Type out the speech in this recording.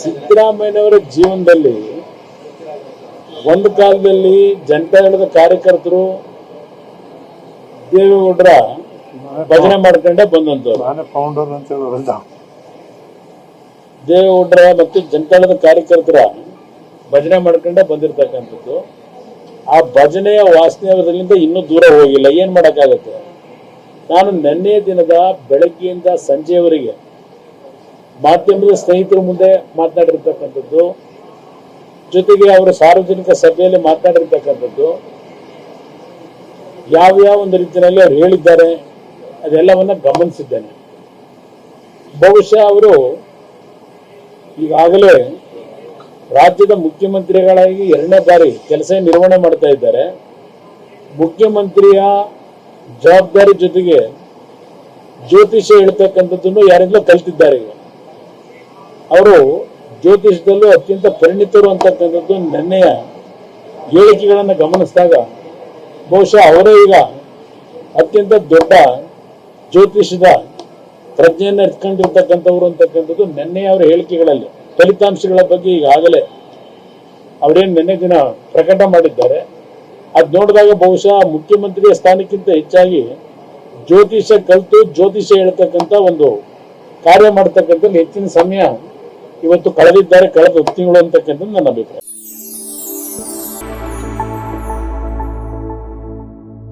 ಸಿದ್ದರಾಮಯ್ಯನವರ ಜೀವನದಲ್ಲಿ ಒಂದು ಕಾಲದಲ್ಲಿ ಜನತಾದಳದ ಕಾರ್ಯಕರ್ತರು ದೇವೇಗೌಡರ ಭಜನೆ ಮಾಡ್ಕೊಂಡೇ ಬಂದಂತವ್ರು. ಫೌಂಡರ್ ಅಂತ ದೇವೇಗೌಡರ ಮತ್ತು ಜನತಾದಳದ ಕಾರ್ಯಕರ್ತರ ಭಜನೆ ಮಾಡ್ಕೊಂಡೇ ಬಂದಿರತಕ್ಕಂಥದ್ದು. ಆ ಭಜನೆಯ ವಾಸನೆಯದಿಂದ ಇನ್ನೂ ದೂರ ಹೋಗಿಲ್ಲ. ಏನ್ ಮಾಡಕ್ಕಾಗತ್ತೆ? ನಾನು ನಿನ್ನೆ ದಿನದ ಬೆಳಗ್ಗೆಯಿಂದ ಸಂಜೆಯವರೆಗೆ ಮಾಧ್ಯಮದ ಸ್ನೇಹಿತರ ಮುಂದೆ ಮಾತನಾಡಿರ್ತಕ್ಕಂಥದ್ದು, ಜೊತೆಗೆ ಅವರು ಸಾರ್ವಜನಿಕ ಸಭೆಯಲ್ಲಿ ಮಾತನಾಡಿರ್ತಕ್ಕಂಥದ್ದು, ಯಾವ್ಯಾವ ಒಂದು ರೀತಿಯಲ್ಲಿ ಅವ್ರು ಹೇಳಿದ್ದಾರೆ, ಅದೆಲ್ಲವನ್ನ ಗಮನಿಸಿದ್ದೇನೆ. ಬಹುಶಃ ಅವರು ಈಗಾಗಲೇ ರಾಜ್ಯದ ಮುಖ್ಯಮಂತ್ರಿಗಳಾಗಿ ಎರಡನೇ ಬಾರಿ ಕೆಲಸ ನಿರ್ವಹಣೆ ಮಾಡ್ತಾ ಇದ್ದಾರೆ. ಮುಖ್ಯಮಂತ್ರಿಯ ಜವಾಬ್ದಾರಿ ಜೊತೆಗೆ ಜ್ಯೋತಿಷ್ಯ ಹೇಳ್ತಕ್ಕಂಥದ್ದನ್ನು ಯಾರಿಂದಲೂ ಕಲ್ತಿದ್ದಾರೆ ಈಗ. ಅವರು ಜ್ಯೋತಿಷದಲ್ಲೂ ಅತ್ಯಂತ ಪರಿಣಿತರು ಅಂತಕ್ಕಂಥದ್ದು ನೆನ್ನೆಯ ಹೇಳಿಕೆಗಳನ್ನು ಗಮನಿಸಿದಾಗ ಬಹುಶಃ ಅವರೇ ಈಗ ಅತ್ಯಂತ ದೊಡ್ಡ ಜ್ಯೋತಿಷದ ಪ್ರಜ್ಞೆಯನ್ನು ಇಟ್ಕೊಂಡಿರ್ತಕ್ಕಂಥವ್ರು ಅಂತಕ್ಕಂಥದ್ದು ನೆನ್ನೆಯ ಅವರ ಹೇಳಿಕೆಗಳಲ್ಲಿ. ಫಲಿತಾಂಶಗಳ ಬಗ್ಗೆ ಈಗಾಗಲೇ ಅವರೇನು ನಿನ್ನೆ ದಿನ ಪ್ರಕಟ ಮಾಡಿದ್ದಾರೆ. ಅದು ನೋಡಿದಾಗ ಬಹುಶಃ ಮುಖ್ಯಮಂತ್ರಿಯ ಸ್ಥಾನಕ್ಕಿಂತ ಹೆಚ್ಚಾಗಿ ಜ್ಯೋತಿಷ ಕಲಿತು ಜ್ಯೋತಿಷ ಹೇಳ್ತಕ್ಕಂಥ ಒಂದು ಕಾರ್ಯ ಮಾಡ್ತಕ್ಕಂಥ ಹೆಚ್ಚಿನ ಸಮಯ ಇವತ್ತು ಕಳೆದಿದ್ದಾರೆ ಕಳೆದ ತಿಂಗಳು ಅಂತಕ್ಕಂಥದ್ದು ನನ್ನ ಅಭಿಪ್ರಾಯ.